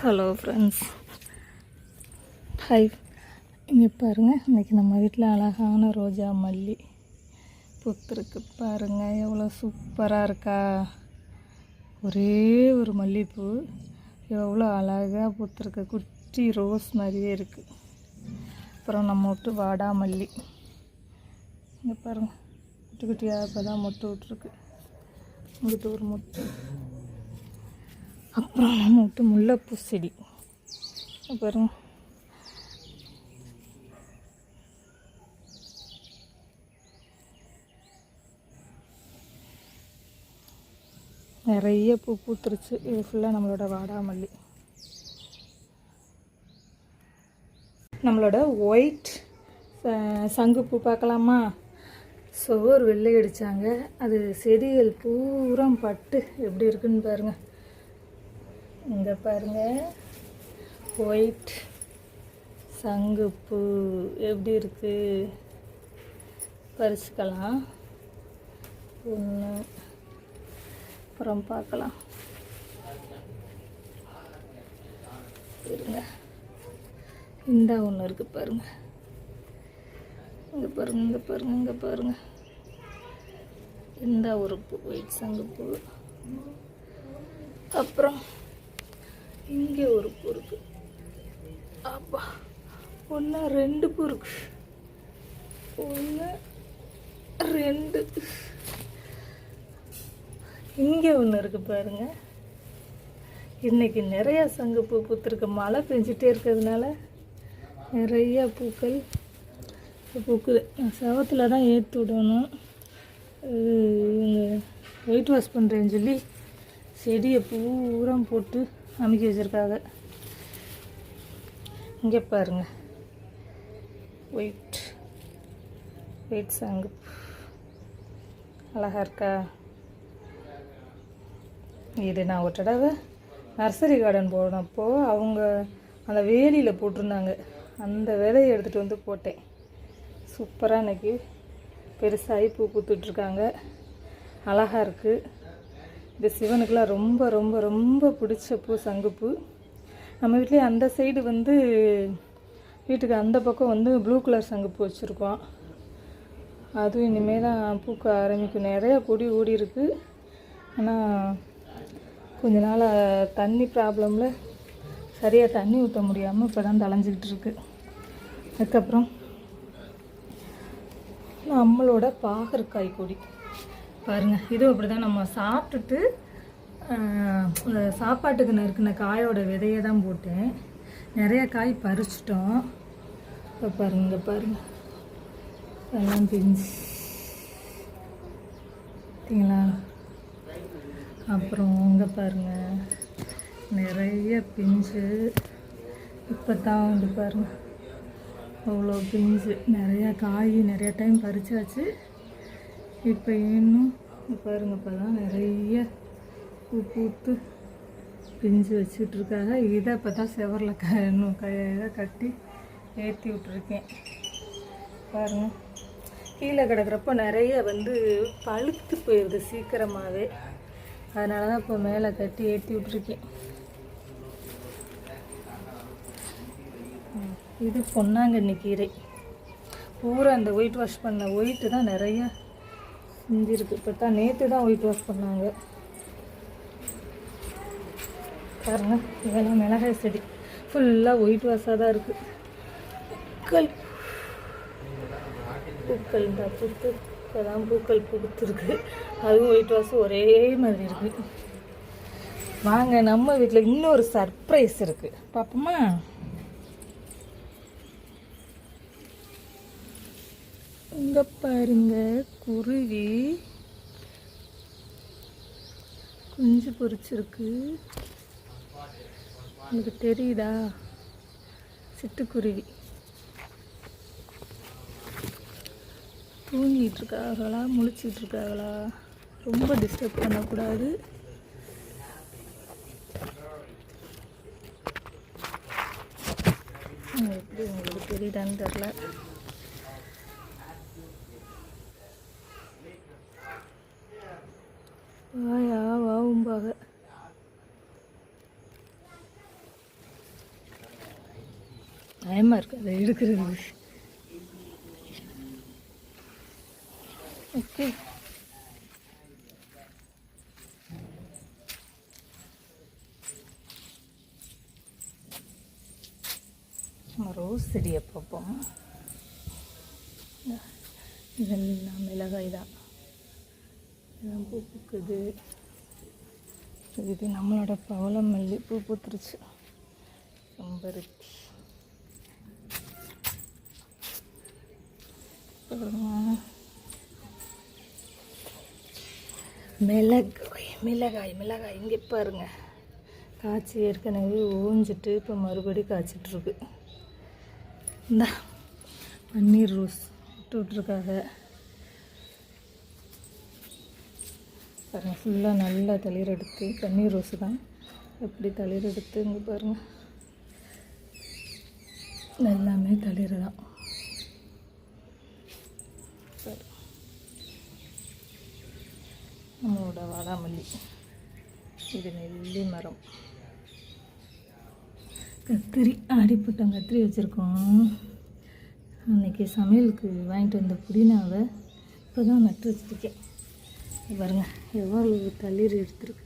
Hello friends high இங்கே பாருங்கள் இன்றைக்கி நம்ம வீட்டில் அழகான ரோஜா மல்லி பூத்துருக்கு. பாருங்கள் எவ்வளோ சூப்பராக இருக்கா? ஒரே ஒரு மல்லிகைப்பூ எவ்வளோ அழகாக பூத்துருக்கு. குட்டி ரோஸ் மாதிரியே இருக்குது அப்புறம் நம்ம விட்டு வாடாமல்லி இங்கே பாருங்கள் குட்டி குட்டியாக இப்போ தான் மொட்டு விட்ருக்கு இங்கிட்டு ஒரு மொட்டு. அப்புறம் நம்ம விட்டு முல்லைப்பூ செடி. அப்புறம் நிறைய பூ பூத்துருச்சு. இது ஃபுல்லாக நம்மளோட வாடாமல்லி. நம்மளோட ஒயிட் சங்குப்பூ பார்க்கலாமா? சுவர் வெள்ளை அடித்தாங்க அது செடிகள் பூரா பட்டு எப்படி இருக்குன்னு பாருங்கள் இங்கே பாருங்கள் ஒயிட் சங்குப்பூ. எப்படி இருக்குது பறிச்சுக்கலாம். ஒன்று அப்புறம் பார்க்கலாம். இருங்க. இந்த ஒன்று இருக்குது பாருங்கள் இங்கே பாருங்க இங்கே பாருங்கள் இங்கே பாருங்கள் இந்த ஒரு பூ ஒயிட் சங்குப்பூ. அப்புறம் இங்கே ஒரு பூ இருக்கு அப்பா ஒன்று ரெண்டு பூ இருக்கு ஒன்று ரெண்டு இங்கே ஒன்று இருக்கு பாருங்க இன்னைக்கு சங்கு பூ பூத்துருக்கு மழை பெஞ்சிட்டே இருக்கிறதுனால நிறைய பூக்கள் பூக்குது செவத்தில் தான் ஏற்றி விடணும் இவங்க ஒயிட் வாஷ் பண்ணுறேன்னு சொல்லி செடியை பூரா போட்டு அமுக்கி வச்சுருக்காங்க. இங்கே பாருங்க. ஒயிட் ஒயிட் சாங்கு அழகா இருக்கா? இது நான் ஒரு தடவை நர்சரி கார்டன் போனப்போ அவங்க அந்த வேலியில் போட்டிருந்தாங்க. அந்த விதையை எடுத்துகிட்டு வந்து போட்டேன். சூப்பராக இன்றைக்கி பெருசாகி பூ பூத்துட்ருக்காங்க அழகாக இருக்குது இந்த சிவனுக்கெலாம் ரொம்ப ரொம்ப ரொம்ப பிடிச்ச பூ சங்குப்பூ நம்ம வீட்லேயே அந்த சைடு வந்து வீட்டுக்கு அந்த பக்கம் வந்து ப்ளூ கலர் சங்குப்பூ வச்சுருக்கோம். அதுவும் இனிமேல் தான் பூக்க ஆரம்பிக்கும். நிறையா கொடி ஓடி இருக்கு. ஆனால் கொஞ்ச நாள் தண்ணி ப்ராப்ளமில் சரியாக தண்ணி ஊற்ற முடியாமல் இப்போ தான் தலைஞ்சிக்கிட்டு இருக்கு. அதுக்கப்புறம் நம்மளோட பாகற்காய் கொடி. பாருங்கள் இதுவும் அப்படி தான் நம்ம சாப்பிட்டுட்டு இந்த சாப்பாட்டுக்கு நறுக்கின காயோட விதையை தான் போட்டேன். நிறைய காய் பறிச்சிட்டோம். இப்போ பாருங்க பாருங்கள் பாருங்க. எல்லாம் பிஞ்சு பார்த்தீங்களா? அப்புறம் இங்கே பாருங்க. நிறைய பிஞ்சு. இப்போ தான் வந்து பாருங்க. அவ்வளோ பிஞ்சு. நிறையா காய் நிறையா டைம் பறிச்சாச்சு. இப்போ இன்னும் இங்க பாருங்க தான் நிறைய பூ பூத்து பிஞ்சு வச்சுட்ருக்காங்க. இதை இப்போ தான் செவரில் க இன்னும் க இதை கட்டி ஏற்றி விட்ருக்கேன் பாருங்கள் கீழே கிடக்கிறப்போ நிறைய வந்து பழுத்து போயிடுது சீக்கிரமாகவே அதனால தான் இப்போ மேலே கட்டி ஏற்றி விட்ருக்கேன் இது பொன்னாங்கண்ணி கீரை. பூரா அந்த ஒயிட் வாஷ் பண்ண ஒயிட்டு தான் நிறைய செஞ்சிருக்கு இப்போ தான் நேற்று தான் ஒயிட் வாஷ் பண்ணாங்க. பாருங்க இதெல்லாம் மிளகாய் செடி. ஃபுல்லாக ஒயிட் வாஷாக தான் இருக்குது பூக்கள். பூக்கள் இந்த பூத்து இப்போதான் பூக்கள் பூத்துருக்கு. அதுவும் ஒயிட் வாஷ் ஒரே மாதிரி இருக்குது வாங்க நம்ம வீட்டில் இன்னொரு சர்ப்ரைஸ் இருக்குது பார்ப்போமா இங்க பாருங்க குருவி. குஞ்சு பொரிச்சிருக்கு. உங்களுக்கு தெரியுதா? சிட்டுக்குருவி. தூங்கிட்டு இருக்காங்களா முழிச்சிட்டு இருக்காங்களா ரொம்ப டிஸ்டர்ப் பண்ணக்கூடாது. எப்படி உங்களுக்கு தெரியுதான்னு தெரில வாயா வாவும்பாக பயமாக இருக்குது அதை எடுக்கிறது. ஓகே. நம்ம ரோஸ் செடியை பார்ப்போம். இதெல்லாம் மிளகாய் தான். இதெல்லாம் பூ பூக்குது. இது நம்மளோட பவளம் மல்லி பூ பூத்துருச்சு. ரொம்ப பாருங்க. மிளகாய் மிளகாய் மிளகாய் இங்கே பாருங்க. காய்ச்சி ஏற்கனவே ஊஞ்சிட்டு இப்போ மறுபடியும் காய்ச்சிட்ருக்கு இந்த பன்னீர் ரோஸ் விட்டு பாருங்கள் ஃபுல்லாக நல்லா தளிர் எடுத்து பன்னீர் ரோஸு தான். எப்படி தளிர் எடுத்து இங்கே பாருங்கள் எல்லாமே தளிர் தான். நம்மளோட வாடாமல்லி. இது நெல்லி மரம். கத்திரி அடிப்பட்டம் கத்திரி வச்சுருக்கோம். அன்னைக்கு சமையலுக்கு வாங்கிட்டு வந்த புதினாவை இப்போ தான் நட்டு வச்சுருக்கேன். பாருங்க எவ்வளவு தளிர் எடுத்துருக்கு.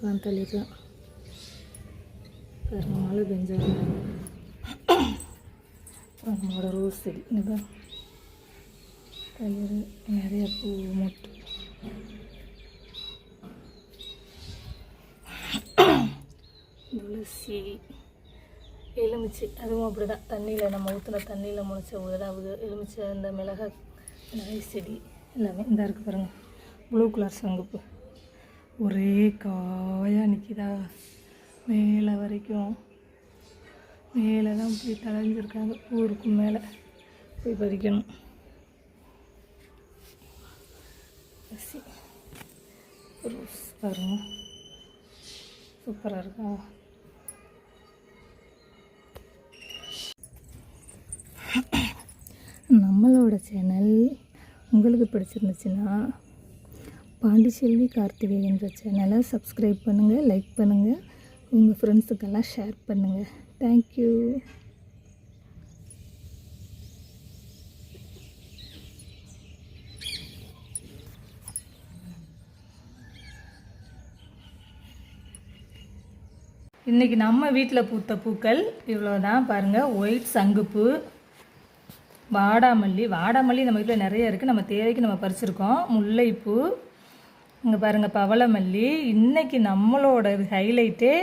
தான் தளிர். தான் பாருங்க மழை பெஞ்சாலும் நம்மளோட ரோஸ் செடி. இதுதான் தளிர் நிறைய பூ மொட்டு. துளசி எலுமிச்சை. அதுவும் அப்படி தான் தண்ணியில் நம்ம ஊற்றின தண்ணியில் முளைச்ச உதடாவுது எலுமிச்சை அந்த மிளகாய் நிறைய செடி எல்லாமே இந்த இருக்குது பாருங்கள் ப்ளூ கலர் சங்குப்பு. ஒரே காயாக நிற்கிதா மேலே வரைக்கும் மேலே தான் போய் தளைஞ்சிருக்காங்க ஊருக்கும் மேலே போய் பறிக்கணும். ரோஸ் பாருங்க. சூப்பராக இருக்கா? நம்மளோட சேனல் உங்களுக்கு பிடிச்சிருந்துச்சுன்னா பாண்டிச்செல்வி கார்த்திகேயன்ற சேனலை சப்ஸ்கிரைப் பண்ணுங்கள் லைக் பண்ணுங்கள் உங்கள் ஃப்ரெண்ட்ஸுக்கெல்லாம் ஷேர் பண்ணுங்கள் தேங்க்யூ இன்றைக்கி நம்ம வீட்டில் பூத்த பூக்கள் இவ்வளோ தான் பாருங்கள் ஒயிட் சங்குப்பூ வாடாமல்லி வாடாமல்லி நம்ம வீட்டில் நிறைய இருக்குது நம்ம தேவைக்கு நம்ம பறிச்சிருக்கோம். முல்லைப்பூ இங்கே பாருங்கள் பவளமல்லி. இன்னைக்கு நம்மளோட ஹைலைட்டே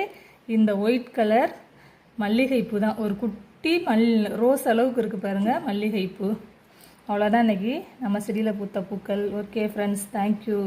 இந்த ஒயிட் கலர் மல்லிகைப்பூ தான். ஒரு குட்டி மல் ரோஸ் அளவுக்கு இருக்குது பாருங்கள் மல்லிகைப்பூ. அவ்வளோதான் இன்றைக்கி நம்ம செடியில் பூத்த பூக்கள். Okay friends thank you